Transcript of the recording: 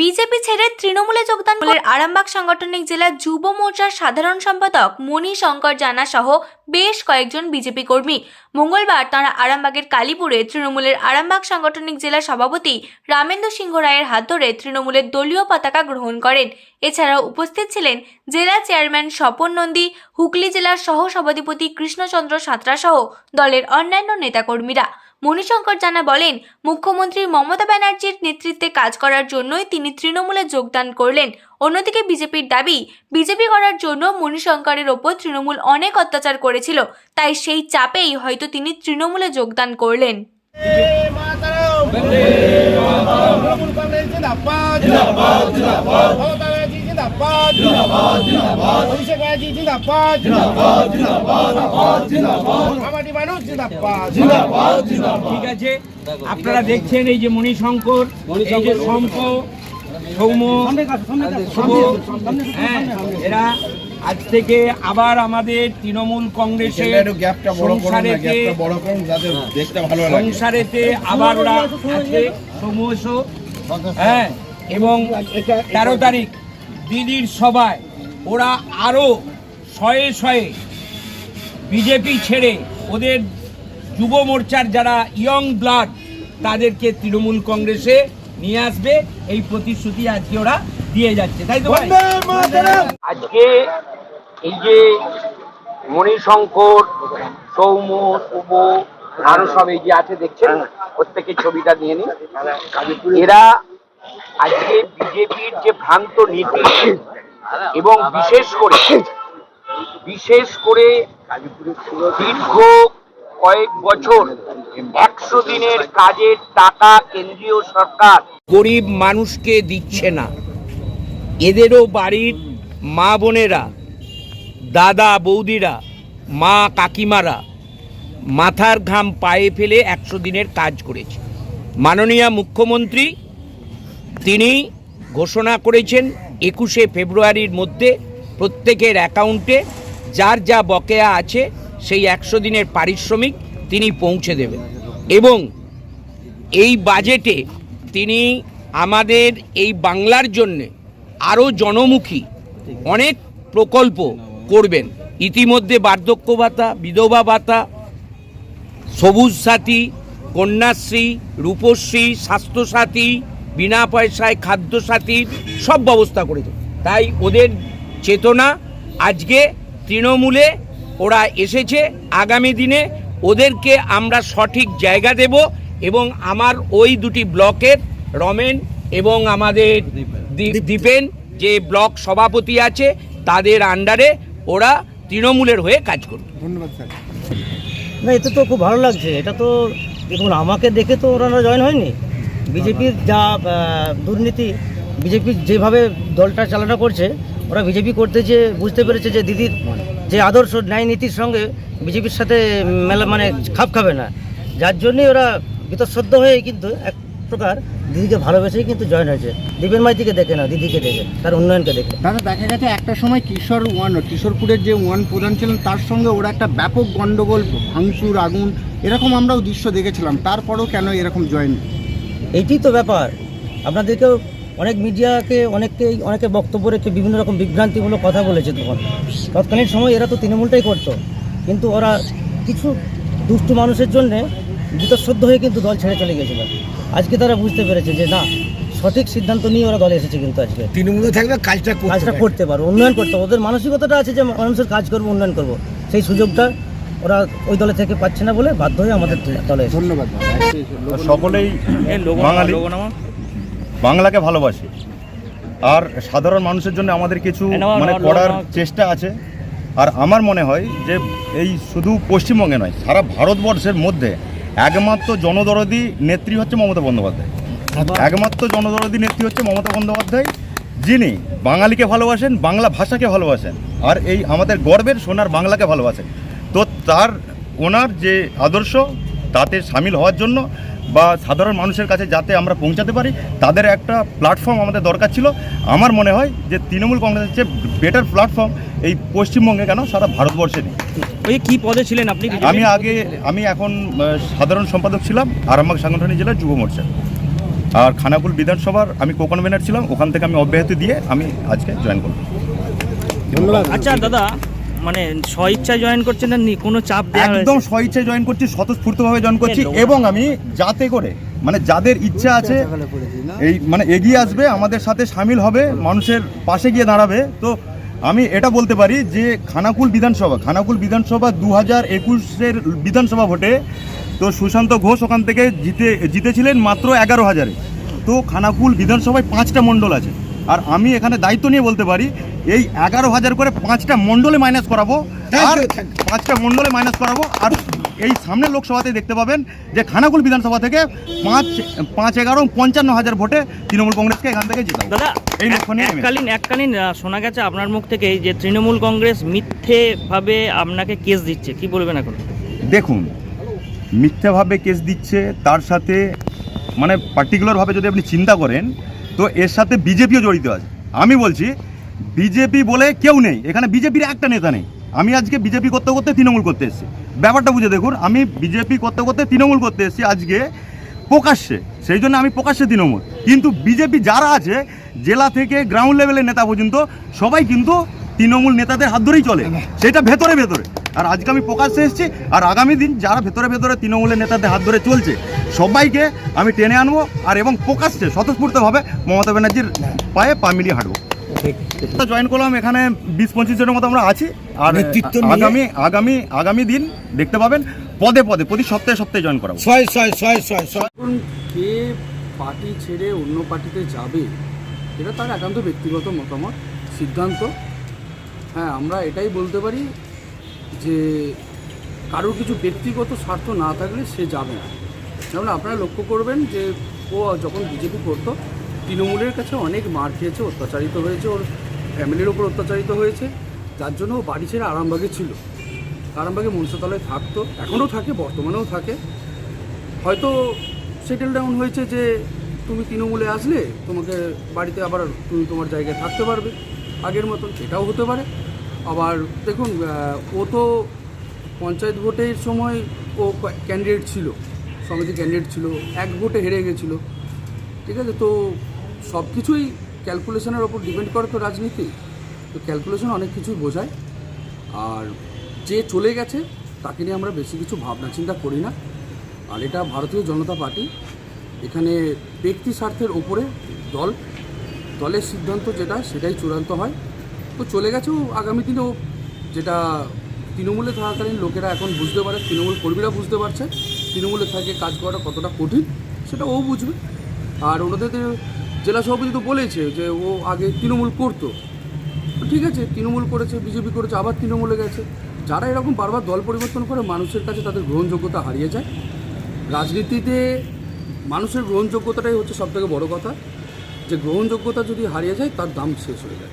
BJP ছেড়ে তৃণমূলে যোগদান করলেন আরামবাগ সাংগঠনিক জেলা যুব মোর্চার সাধারণ সম্পাদক মণি শঙ্কর জানা সহ বেশ কয়েকজন বিজেপি কর্মী। মঙ্গলবার তাঁরা আরামবাগের কালীপুরে তৃণমূলের আরামবাগ সাংগঠনিক জেলা সভাপতি রামেন্দ্র সিংহ রায়ের হাত ধরে তৃণমূলের দলীয় পতাকা গ্রহণ করেন। এছাড়াও উপস্থিত ছিলেন জেলা চেয়ারম্যান স্বপন নন্দী, হুগলি জেলার সহ সভাধিপতি কৃষ্ণচন্দ্র সাঁতরা সহ দলের অন্যান্য নেতাকর্মীরা। মণিশঙ্কর জানা বলেন, মুখ্যমন্ত্রী মমতা ব্যানার্জির নেতৃত্বে কাজ করার জন্যই তিনি তৃণমূলে যোগদান করলেন। অন্যদিকে বিজেপির দাবি, বিজেপি করার জন্য মণিশঙ্করের ওপর তৃণমূল অনেক অত্যাচার করেছিল, তাই সেই চাপেই হয়তো তিনি তৃণমূলে যোগদান করলেন। জিন্দাবাদ জিন্দাবাদ জিন্দাবাদ জিন্দাবাদ জিন্দাবাদ জিন্দাবাদ। জিন্দাবাদ। ঠিক আছে? আপনারা দেখছেন এই যে মণিশঙ্কর এই যে সৌম হ্যাঁ এরা আজ থেকে আবার আমাদের তৃণমূল কংগ্রেসের সংসারেতে আবার ওরা আছে হ্যাঁ এবং তেরো তারিখ দিদির সভায় ওরা আরও শয়ে শয়ে বিজেপি ছেড়ে ওদের যুব মোর্চার যারা ইয়ং ব্লাড তাদেরকে তৃণমূল কংগ্রেসে নিয়ে আসবে। এই প্রতিশ্রুতি আজকে ওরা দিয়ে যাচ্ছে। তাই তো ভাই? আজকে এই যে মণিশঙ্কর সৌম শুভ আরও সব এই যে আছে দেখছেন? প্রত্যেকের ছবিটা নিয়ে নিন। এরা আজকে বিজেপির যে ভ্রান্ত নীতি এবং বিশেষ করে বিশেষ করে দীর্ঘ কয়েক বছর একশো দিনের কাজের টাকা কেন্দ্রীয় সরকার গরিব মানুষকে দিচ্ছে না। এদেরও বাড়ির মা বোনেরা, দাদা বৌদিরা, মা কাকিমারা মাথার ঘাম পায়ে ফেলে একশো দিনের কাজ করেছে। মাননীয় মুখ্যমন্ত্রী, তিনি ঘোষণা করেছেন একুশে ফেব্রুয়ারির মধ্যে প্রত্যেকের অ্যাকাউন্টে যার যা বকেয়া আছে সেই একশো দিনের পারিশ্রমিক তিনি পৌঁছে দেবেন। এবং এই বাজেটে তিনি আমাদের এই বাংলার জন্যে আরও জনমুখী অনেক প্রকল্প করবেন। ইতিমধ্যে বার্ধক্য ভাতা, বিধবা ভাতা, সবুজ সাথী, কন্যাশ্রী, রূপশ্রী, স্বাস্থ্যসাথী বিনা পয়সায় খাদ্য সাথীর সব ব্যবস্থা করেছে তাই ওদের চেতনা আজকে তৃণমূলে ওরা এসেছে আগামী দিনে ওদেরকে আমরা সঠিক জায়গা দেব এবং আমার ওই দুটি ব্লকের রমেন এবং আমাদের দী- দীপেন যে ব্লক সভাপতি আছে তাদের আন্ডারে ওরা তৃণমূলের হয়ে কাজ করবে। ধন্যবাদ স্যার। না এতে তো খুব ভালো লাগছে। এটা তো দেখুন আমাকে দেখে তো ওনারা জয়েন হয়নি। বিজেপির যা দুর্নীতি বিজেপির যেভাবে দলটা চালনা করছে, ওরা বিজেপি করতে যে বুঝতে পেরেছে যে দিদির যে আদর্শ ন্যায় নীতির সঙ্গে বিজেপির সাথে মেলা মানে খাপ খাবে না। যার জন্যই ওরা বিতঃসদ্য হয়ে কিন্তু এক প্রকার দিদিকে ভালোবেসেই কিন্তু জয়েন হয়েছে। দীপেন মাইতিকে দেখে না, দিদিকে দেখে, তার উন্নয়নকে দেখে। দাদা, দেখা গেছে একটা সময় কিশোর ওয়ান, কিশোরপুরের যে ওয়ান প্রধান ছিলেন, তার সঙ্গে ওরা একটা ব্যাপক গণ্ডগোল, ভাঙচুর, আগুন, এরকম আমরাও দৃশ্য দেখেছিলাম। তারপরেও কেন এরকম জয়েন? এইটি তো ব্যাপার। আপনাদেরকেও অনেক মিডিয়াকে অনেককে অনেকে বক্তব্য রেখে বিভিন্ন রকম বিভ্রান্তিমূলক কথা বলেছে তখন। তৎকালীন সময় এরা তো তৃণমূলটাই করতো। কিন্তু ওরা কিছু দুষ্টু মানুষের জন্যে বিতঃসদ্য হয়ে কিন্তু দল ছেড়ে চলে গেছিল। আজকে তারা বুঝতে পেরেছে যে না সঠিক সিদ্ধান্ত নিয়ে ওরা দলে এসেছে কিন্তু আজকে। তৃণমূলে থাকলে কাজটা কাজটা করতে পারো উন্নয়ন করতে ওদের মানসিকতাটা আছে যে মানুষের কাজ করব উন্নয়ন করব। সেই সুযোগটা ওরা ওই দলে থেকে পাচ্ছে না বলে বাধ্য হয়ে আমাদের দলে ধন্যবাদ সকলেই বাঙালি। বাংলাকে ভালোবাসে। আর সাধারণ মানুষের জন্য আমাদের কিছু মানে করার চেষ্টা আছে। আর আমার মনে হয় যে এই শুধু পশ্চিমবঙ্গে নয় সারা ভারতবর্ষের মধ্যে একমাত্র জনদরদি নেত্রী হচ্ছে মমতা বন্দ্যোপাধ্যায়। একমাত্র জনদরদি নেত্রী হচ্ছে মমতা বন্দ্যোপাধ্যায় যিনি বাঙালিকে ভালোবাসেন বাংলা ভাষাকে ভালোবাসেন। আর এই আমাদের গর্বের সোনার বাংলাকে ভালোবাসেন। তো তার ওনার যে আদর্শ তাতে সামিল হওয়ার জন্য বা সাধারণ মানুষের কাছে যাতে আমরা পৌঁছাতে পারি তাদের একটা প্ল্যাটফর্ম আমাদের দরকার ছিল। আমার মনে হয় যে তৃণমূল কংগ্রেসের চেয়ে বেটার প্ল্যাটফর্ম এই পশ্চিমবঙ্গে কেন সারা ভারতবর্ষে নেই। ওই কি পদে ছিলেন আপনি? আমি আগে আমি এখন সাধারণ সম্পাদক ছিলাম আরামবাগ সাংগঠনিক জেলার যুব মোর্চা। আর খানাকুল বিধানসভার আমি কো কনভেনার ছিলাম ওখান থেকে আমি অব্যাহতি দিয়ে আমি আজকে জয়েন করলাম। আচ্ছা দাদা মানে স্ব ইচ্ছায় জয়েন করছেন না নি- কোনো চাপ? একদম স্বইচ্ছায় জয়েন করছি স্বতঃস্ফূর্তভাবে জয়েন করছি এবং আমি যাতে করে মানে যাদের ইচ্ছা আছে এই মানে এগিয়ে আসবে আমাদের সাথে সামিল হবে মানুষের পাশে গিয়ে দাঁড়াবে। তো আমি এটা বলতে পারি যে খানাকুল বিধানসভা খানাকুল বিধানসভা দু হাজার একুশের বিধানসভা ভোটে তো সুশান্ত ঘোষ ওখান থেকে জিতে জিতেছিলেন মাত্র এগারো হাজারে। তো খানাকুল বিধানসভায় পাঁচটা মণ্ডল আছে। আর আমি এখানে দায়িত্ব নিয়ে বলতে পারি এই এগারো হাজার করে পাঁচটা মণ্ডলে মাইনাস করাবো আর পাঁচটা মণ্ডলে মাইনাস করাবো আর এই সামনের লোকসভাতে দেখতে পাবেন যে খানাকুল বিধানসভা থেকে পাঁচ পাঁচ এগারো পঞ্চান্ন হাজার ভোটে তৃণমূল কংগ্রেসকে এখান থেকে জিতাবো। দাদা এই এককালীন এককালীন শোনা গেছে আপনার মুখ থেকে যে তৃণমূল কংগ্রেস মিথ্যেভাবে আপনাকে কেস দিচ্ছে কি বলবেন এখন? দেখুন মিথ্যাভাবে কেস দিচ্ছে তার সাথে মানে পার্টিকুলারভাবে যদি আপনি চিন্তা করেন তো এর সাথে বিজেপিও জড়িত আছে। আমি বলছি, বিজেপি বলে কেউ নেই। এখানে বিজেপির একটা নেতা নেই। আমি আজকে বিজেপি করতে করতে তৃণমূল করতে এসেছি। ব্যাপারটা বুঝে দেখুন, আমি বিজেপি করতে করতে তৃণমূল করতে এসেছি আজকে প্রকাশ্যে। সেই জন্য আমি প্রকাশ্যে তৃণমূল। কিন্তু বিজেপি যারা আছে, জেলা থেকে গ্রাউন্ড লেভেলের নেতা পর্যন্ত সবাই কিন্তু তৃণমূল নেতাদের হাত ধরেই চলে। সেটা ভেতরে ভেতরে। আর আজকে আমি প্রকাশ্যে এসেছি আর আগামী দিন যারা ভেতরে ভেতরে তৃণমূলের নেতাদের হাত ধরে চলছে সবাইকে আমি টেনে আনব আর এবং প্রকাশ্যে স্বতঃস্ফূর্তভাবে মমতা ব্যানার্জির পায়ে পা মিলিয়ে হাঁটবো। জয়েন করলাম এখানে বিশ পঁচিশ জনের মতো আমরা আছি আর আগামী আগামী আগামী দিন দেখতে পাবেন পদে পদে প্রতি সপ্তাহে সপ্তাহে জয়েন করাবো। এখন কে পার্টি ছেড়ে অন্য পার্টিতে যাবে এটা তার একান্ত ব্যক্তিগত মতামত সিদ্ধান্ত। হ্যাঁ আমরা এটাই বলতে পারি যে কারোর কিছু ব্যক্তিগত স্বার্থ না থাকলে সে যাবে না। যেমন আপনারা লক্ষ্য করবেন যে ও যখন বিজেপি করতো, তৃণমূলের কাছে অনেক মার খেয়েছে, অত্যাচারিত হয়েছে, ওর ফ্যামিলির ওপর অত্যাচারিত হয়েছে। যার জন্য ও বাড়ি ছেড়ে আরামবাগে ছিল। আরামবাগে মনসাতলায় থাকতো, এখনও থাকে, বর্তমানেও থাকে। হয়তো সেটেল ডাউন হয়েছে যে তুমি তৃণমূলে আসলে তোমাকে বাড়িতে আবার তুমি তোমার জায়গায় থাকতে পারবে আগের মতন। এটাও হতে পারে। আবার দেখুন ও তো পঞ্চায়েত ভোটের সময় ও ক্যান্ডিডেট ছিল, সমিতি ক্যান্ডিডেট ছিল, এক ভোটে হেরে গেছিল। ঠিক আছে, তো সব কিছুই ক্যালকুলেশনের ওপর ডিপেন্ড করে তো রাজনীতি। তো ক্যালকুলেশন অনেক কিছুই বোঝায়। আর যে চলে গেছে, তাকে নিয়ে আমরা বেশি কিছু ভাবনা চিন্তা করি না। আর এটা ভারতীয় জনতা পার্টি, এখানে ব্যক্তি স্বার্থের ওপরে দল, দলের সিদ্ধান্ত যেটা, সেটাই চূড়ান্ত হয়। তো চলে গেছেও আগামী দিনেও যেটা তৃণমূলে থাকাকালীন লোকেরা এখন বুঝতে পারে, তৃণমূল কর্মীরা বুঝতে পারছে তৃণমূলে থাকে কাজ করাটা কতটা কঠিন, সেটা ও বুঝবে। আর ওনাদের জেলা সভাপতি তো বলেছে যে ও আগে তৃণমূল করতো। ঠিক আছে, তৃণমূল করেছে, বিজেপি করেছে, আবার তৃণমূলে গেছে। যারা এরকম বারবার দল পরিবর্তন করে, মানুষের কাছে তাদের গ্রহণযোগ্যতা হারিয়ে যায়। রাজনীতিতে মানুষের গ্রহণযোগ্যতাটাই হচ্ছে সবথেকে বড় কথা। যে গ্রহণযোগ্যতা যদি হারিয়ে যায়, তার দাম শেষ হয়ে যায়।